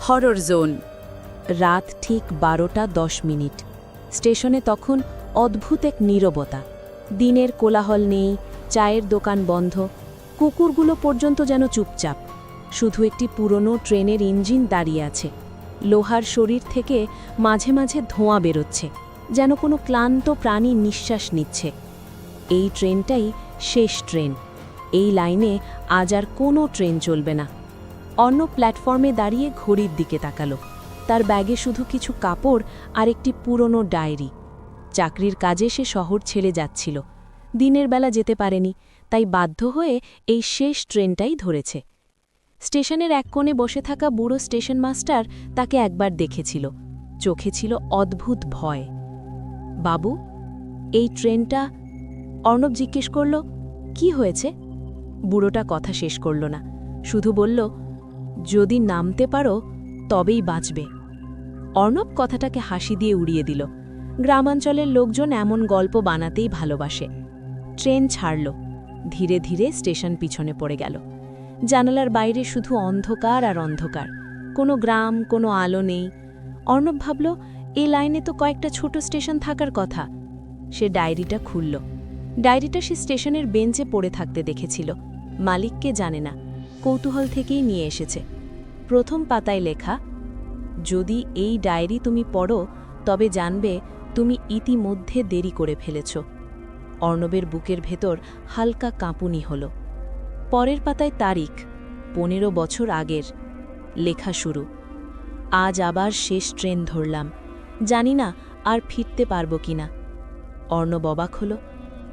Horror zone. রাত ঠিক বারোটা দশ মিনিট। স্টেশনে তখন অদ্ভুত এক নীরবতা। দিনের কোলাহল নেই, চায়ের দোকান বন্ধ, কুকুরগুলো পর্যন্ত যেন চুপচাপ। শুধু একটি পুরনো ট্রেনের ইঞ্জিন দাঁড়িয়ে আছে। লোহার শরীর থেকে মাঝে মাঝে ধোঁয়া বেরোচ্ছে, যেন কোনো ক্লান্ত প্রাণী নিঃশ্বাস নিচ্ছে। এই ট্রেনটাই শেষ ট্রেন। এই লাইনে আজ আর কোনো ট্রেন চলবে না। অন্য প্ল্যাটফর্মে দাঁড়িয়ে ঘড়ির দিকে তাকালো। তার ব্যাগে শুধু কিছু কাপড় আর একটি পুরনো ডায়েরি। চাকরির কাজে সে শহর ছেড়ে যাচ্ছিল। দিনের বেলা যেতে পারেনি, তাই বাধ্য হয়ে এই শেষ ট্রেনটাই ধরেছে। স্টেশনের এক কোণে বসে থাকা বুড়ো স্টেশন মাস্টার তাকে একবার দেখেছিল। চোখে ছিল অদ্ভুত ভয়। বাবু, এই ট্রেনটা? অর্ণব জিজ্ঞেস করল, কি হয়েছে? বুড়োটা কথা শেষ করল না। শুধু বলল যদি নামতে পারো, তবেই বাঁচবে। অর্ণব কথাটাকে হাসি দিয়ে উড়িয়ে দিল। গ্রামাঞ্চলের লোকজন এমন গল্প বানাতেই ভালোবাসে। ট্রেন ছাড়ল। ধীরে ধীরে স্টেশন পিছনে পড়ে গেল। জানালার বাইরে শুধু অন্ধকার আর অন্ধকার। কোনো গ্রাম, কোনো আলো নেই। অর্ণব ভাবল, এ লাইনে তো কয়েকটা ছোট স্টেশন থাকার কথা। সে ডায়েরিটা খুলল। ডায়েরিটা সে স্টেশনের বেঞ্চে পড়ে থাকতে দেখেছিল। মালিককে জানে না। কৌতূহল থেকেই নিয়ে এসেছে। প্রথম পাতায় লেখা, যদি এই ডায়েরি তুমি পড়ো, তবে জানবে তুমি ইতিমধ্যে দেরি করে ফেলেছ অর্ণবের বুকের ভেতর হালকা কাঁপুনি হল। পরের পাতায় তারিখ, পনেরো বছর আগের, লেখা শুরু। আজ আবার শেষ ট্রেন ধরলাম। জানি না আর ফিরতে পারব কিনা অর্ণব অবাক হল।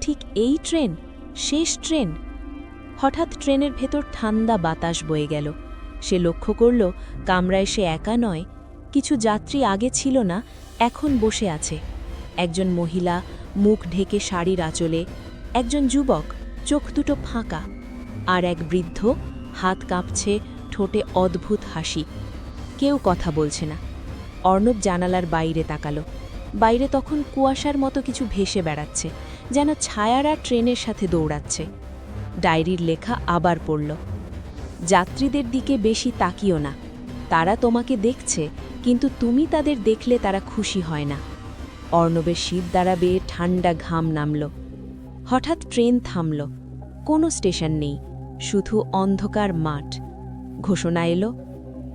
ঠিক এই ট্রেন? শেষ ট্রেন? হঠাৎ ট্রেনের ভেতর ঠান্ডা বাতাস বয়ে গেল। সে লক্ষ্য করল, কামরায় সে একা নয়, কিছু যাত্রী আগে ছিল না, এখন বসে আছে। একজন মহিলা মুখ ঢেকে শাড়ির আঁচলে, একজন যুবক, চোখ দুটো ফাঁকা, আর এক বৃদ্ধ হাত কাঁপছে ঠোঁটে অদ্ভুত হাসি। কেউ কথা বলছে না। অর্ণব জানালার বাইরে তাকালো। বাইরে তখন কুয়াশার মতো কিছু ভেসে বেড়াচ্ছে, যেন ছায়ারা ট্রেনের সাথে দৌড়াচ্ছে। ডায়েরির লেখা আবার পড়ল। যাত্রীদের দিকে বেশি তাকিও না। তারা তোমাকে দেখছে, কিন্তু তুমি তাদের দেখলে তারা খুশি হয় না। অর্ণবের শীত দ্বারা বেয়ে ঠান্ডা ঘাম নামল। হঠাৎ ট্রেন থামল। কোনো স্টেশন নেই, শুধু অন্ধকার মাঠ। ঘোষণা এলো,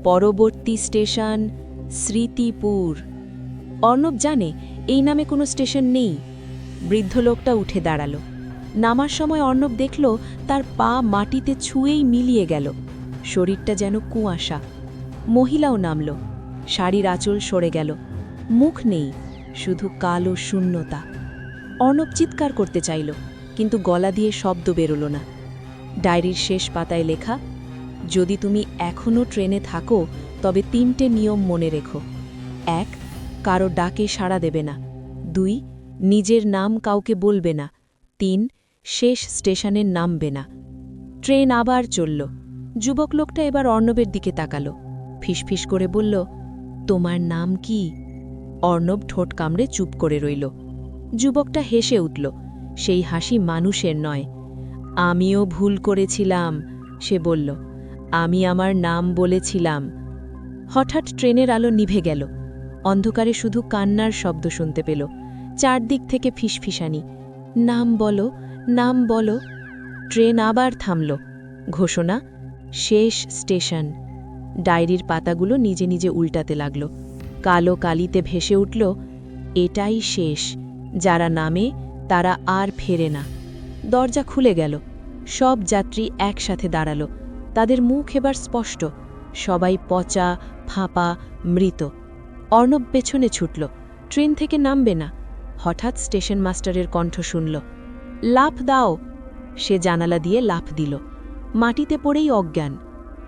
পরবর্তী স্টেশন স্মৃতিপুর। অর্ণব জানে, এই নামে কোনো স্টেশন নেই। বৃদ্ধ লোকটা উঠে দাঁড়াল। নামার সময় অর্ণব দেখল তার পা মাটিতে ছুঁয়েই মিলিয়ে গেল। শরীরটা যেন কুয়াশা। মহিলাও নামল। শাড়ির আঁচল সরে গেল। মুখ নেই, শুধু কালো শূন্যতা। অর্ণব চিৎকার করতে চাইল, কিন্তু গলা দিয়ে শব্দ বেরোল না। ডায়েরির শেষ পাতায় লেখা, যদি তুমি এখনও ট্রেনে থাকো, তবে তিনটে নিয়ম মনে রেখো। এক, কারও ডাকে সাড়া দেবে না। দুই, নিজের নাম কাউকে বলবে না। তিন শেষ স্টেশনের নামবে না ট্রেন আবার চলল। যুবক লোকটা এবার অর্ণবের দিকে তাকালো। ফিসফিস করে বলল, তোমার নাম কি? অর্ণব ঠোঁট কামড়ে চুপ করে রইল। যুবকটা হেসে উঠল, সেই হাসি মানুষের নয়। আমিও ভুল করেছিলাম, সে বলল, আমি আমার নাম বলেছিলাম। হঠাৎ ট্রেনের আলো নিভে গেল। অন্ধকারে শুধু কান্নার শব্দ শুনতে পেল। চারদিক থেকে ফিসফিসানি। নাম বলো নাম বলো। ট্রেন আবার থামল। ঘোষণা, শেষ স্টেশন। ডায়েরির পাতাগুলো নিজে নিজে উল্টাতে লাগল। কালো কালিতে ভেসে উঠল, এটাই শেষ। যারা নামে, তারা আর ফেরে না। দরজা খুলে গেল। সব যাত্রী একসাথে দাঁড়াল। তাদের মুখ এবার স্পষ্ট। সবাই পচা, ফাঁপা, মৃত। অর্ণব পেছনে ছুটল। ট্রেন থেকে নামবে না। হঠাৎ স্টেশন মাস্টারের কণ্ঠ শুনল। লাফ দাও। সে জানালা দিয়ে লাফ দিল। মাটিতে পড়েই অজ্ঞান।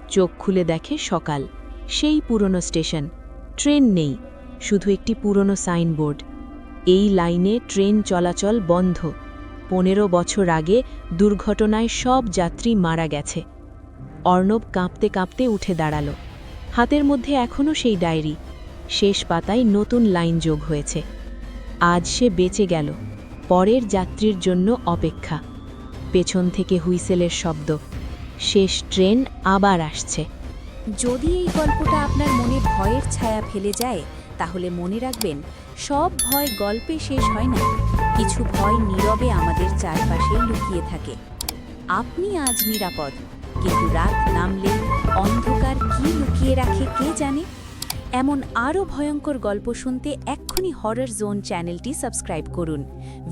চোখ খুলে দেখে সকাল। সেই পুরনো স্টেশন। ট্রেন নেই। শুধু একটি পুরনো সাইনবোর্ড। এই লাইনে ট্রেন চলাচল বন্ধ। পনেরো বছর আগে দুর্ঘটনায় সব যাত্রী মারা গেছে। অর্ণব কাঁপতে কাঁপতে উঠে দাঁড়াল। হাতের মধ্যে এখনও সেই ডায়েরি। শেষ পাতায় নতুন লাইন যোগ হয়েছে। আজ সে বেঁচে গেল। পরের যাত্রীর জন্য অপেক্ষা। পেছন থেকে হুইসেলের শব্দ। শেষ ট্রেন আবার আসছে। যদি এই গল্পটা আপনার মনে ভয়ের ছায়া ফেলে যায়, তাহলে মনে রাখবেন, সব ভয় গল্পে শেষ হয় না। কিছু ভয় নীরবে আমাদের চারপাশে লুকিয়ে থাকে। আপনি আজ নিরাপদ, কিন্তু রাত নামলে অন্ধকার কি লুকিয়ে রাখে কে জানে? এমন আরও ভয়ঙ্কর গল্প শুনতে এক্ষুনি হরর জোন চ্যানেলটি সাবস্ক্রাইব করুন।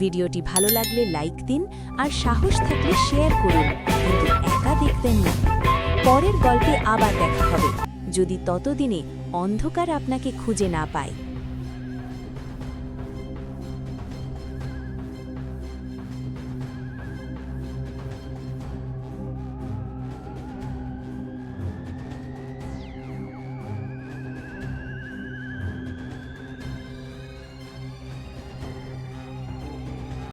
ভিডিওটি ভালো লাগলে লাইক দিন আর সাহস থাকলে শেয়ার করুন, কিন্তু একা দেখবেন না। পরের গল্পে আবার দেখা হবে। যদি ততদিনে অন্ধকার আপনাকে খুঁজে না পায়।